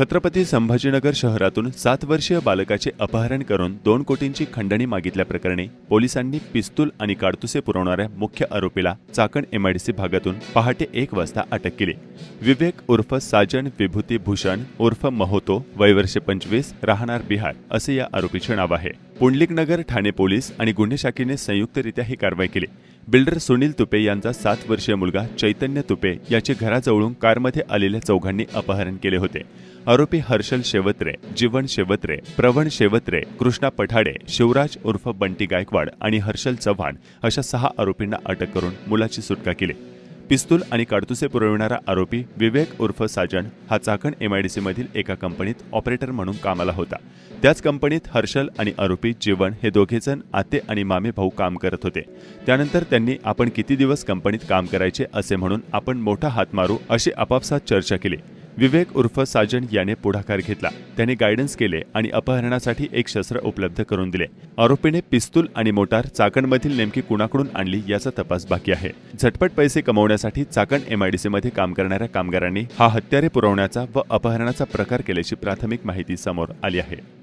छत्रपती संभाजीनगर शहरातून सात वर्षीय बालकाचे अपहरण करून दोन कोटींची खंडणी मागितल्याप्रकरणी पोलिसांनी पिस्तूल आणि काडतुसे पुरवणाऱ्या मुख्य आरोपीला चाकण एमआयडीसी भागातून पहाटे एक वाजता अटक केली. विवेक उर्फ साजन विभूती भूषण उर्फ महोतो वयवर्ष पंचवीस राहणार बिहार असे या आरोपीचे नाव आहे. पुंडलिकनगर ठाणे पोलीस आणि गुन्हे शाखेने संयुक्तरित्या ही कारवाई केली. बिल्डर सुनील तुपे यांचा सात वर्षीय मुलगा चैतन्य तुपे याचे घराजवळून कारमध्ये आलेल्या चौघांनी अपहरण केले होते. आरोपी हर्षल शेवत्रे जीवन शेवत्रे प्रवण शेवत्रे कृष्णा पठाडे शिवराज उर्फ बंटी गायकवाड आणि हर्षल चव्हाण अशा सहा आरोपींना अटक करून मुलाची सुटका केली. पिस्तूल आणि काडतुसे पुरविणारा आरोपी विवेक उर्फ साजन हा चाकण एमआयडीसीमधील एका कंपनीत ऑपरेटर म्हणून कामाला होता. त्याच कंपनीत हर्षल आणि आरोपी जीवन हे दोघेजण आते आणि मामे भाऊ काम करत होते. त्यानंतर त्यांनी आपण किती दिवस कंपनीत काम करायचे असे म्हणून आपण मोठा हात मारू अशी आपापसात चर्चा केली. विवेक उर्फ साजन याने पुढाकार घेतला. त्याने गायडन्स केले आणि अपहरणासाठी एक शस्त्र उपलब्ध करून दिले. आरोपीने पिस्तूल आणि मोटार चाकणमधील नेमकी कुणाकडून आणली याचा तपास बाकी आहे. झटपट पैसे कमवण्यासाठी चाकण एमआयडीसी मध्ये काम करणाऱ्या कामगारांनी हा हत्यारे पुरवण्याचा व अपहरणाचा प्रकार केल्याची प्राथमिक माहिती समोर आली आहे.